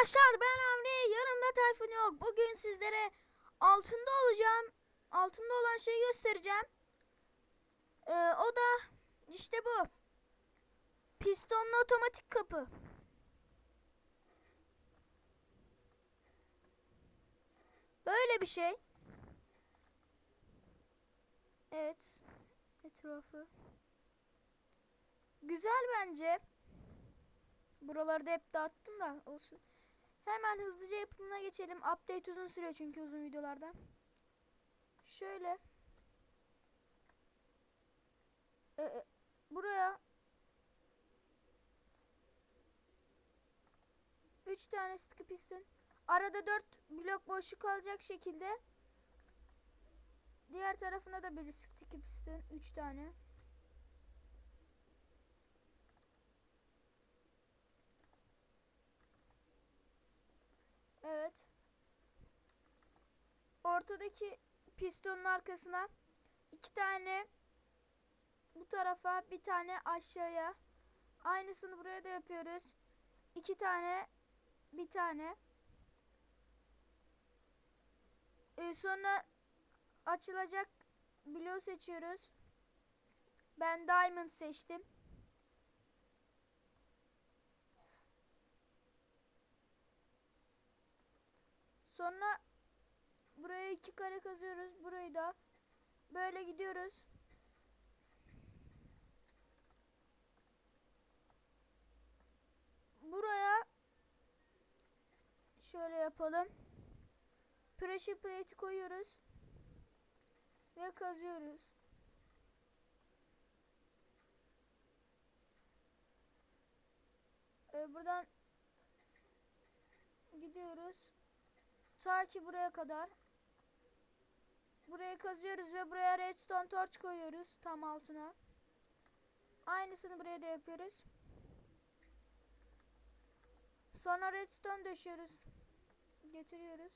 Arkadaşlar ben Avni yanımda Tayfun yok. Bugün sizlere altında olacağım. Altında olan şeyi göstereceğim. Ee, o da işte bu. Pistonlu otomatik kapı. Böyle bir şey. Evet. Etrafı. Güzel bence. Buralarda hep dağıttım da olsun. Hemen hızlıca yapımına geçelim. Update uzun sürüyor çünkü uzun videolarda. Şöyle. Ee, e, buraya 3 tane sıkı piston. Arada 4 blok boşluk kalacak şekilde. Diğer tarafına da bir sıkı piston. 3 tane. Evet. Ortadaki pistonun arkasına iki tane bu tarafa bir tane aşağıya. Aynısını buraya da yapıyoruz. İki tane bir tane. Ee, sonra açılacak bloğu seçiyoruz. Ben diamond seçtim. Sonra buraya iki kare kazıyoruz. Burayı da böyle gidiyoruz. Buraya şöyle yapalım. Pressure plate koyuyoruz. Ve kazıyoruz. Ee, buradan gidiyoruz. Ta ki buraya kadar. Buraya kazıyoruz ve buraya redstone torch koyuyoruz tam altına. Aynısını buraya da yapıyoruz. Sonra redstone döşüyoruz. Getiriyoruz.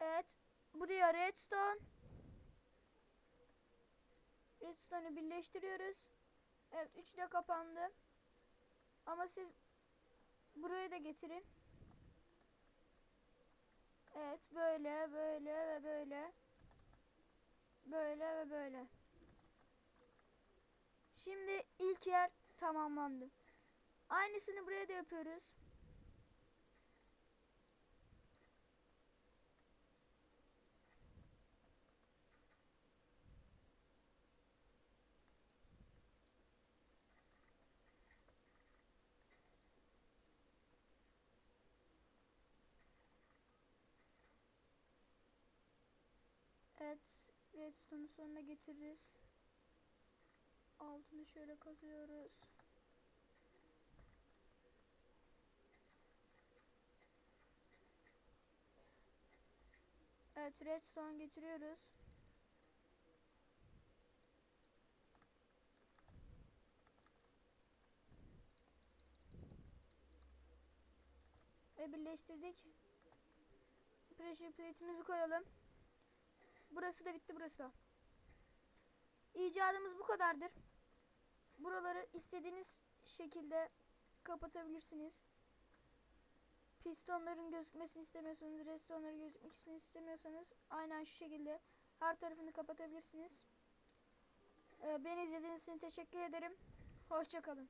Evet. Buraya redstone. Redstone'u birleştiriyoruz. Evet 3 de kapandı. Ama siz burayı da getirin. Evet böyle böyle ve böyle. Böyle ve böyle. Şimdi ilk yer tamamlandı. Aynısını buraya da yapıyoruz. Evet, redstone'u sonuna getiririz. Altını şöyle kazıyoruz. Evet, redstone getiriyoruz. Ve birleştirdik. Pressure plate'imizi koyalım. Burası da bitti burası da. İcadımız bu kadardır. Buraları istediğiniz şekilde kapatabilirsiniz. Pistonların gözükmesini istemiyorsanız, restonların gözükmesini istemiyorsanız aynen şu şekilde her tarafını kapatabilirsiniz. Ee, beni izlediğiniz için teşekkür ederim. Hoşçakalın.